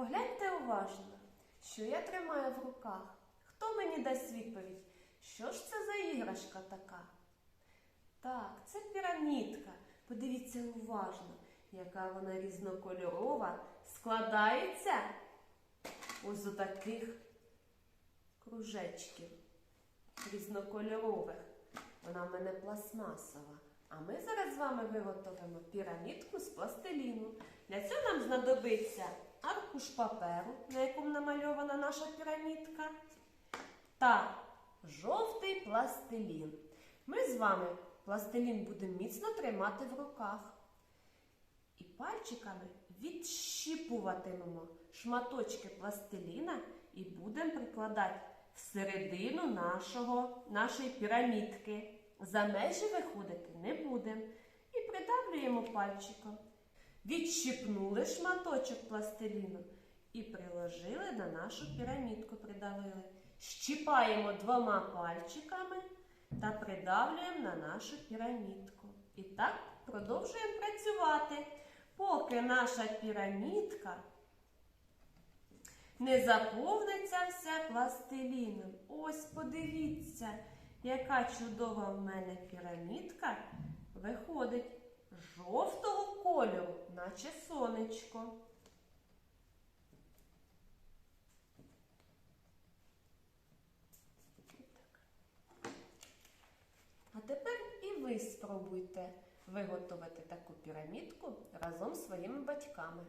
Погляньте уважно, що я тримаю в руках. Хто мені дасть відповідь? Що ж це за іграшка така? Так, це пірамідка. Подивіться уважно, яка вона різнокольорова, складається ось у таких кружечків різнокольорових. Вона в мене пластмасова. А ми зараз з вами виготовимо пірамідку з пластиліну. Для цього знадобиться аркуш паперу, на якому намальована наша пірамідка, та жовтий пластилін. Ми з вами пластилін будемо міцно тримати в руках. І пальчиками відщіпуватимемо шматочки пластиліна і будемо прикладати всередину нашого, нашої пірамідки. За межі виходити не будемо. І придавлюємо пальчиком. Відщипнули шматочок пластиліну і приложили на нашу пірамідку, придавили. Щіпаємо двома пальчиками та придавлюємо на нашу пірамідку. І так продовжуємо працювати, поки наша пірамідка не заповниться вся пластиліном. Ось подивіться, яка чудова в мене пірамідка виходить жовтого кольору, наче сонечко. А тепер і ви спробуйте виготовити таку пірамідку разом з своїми батьками.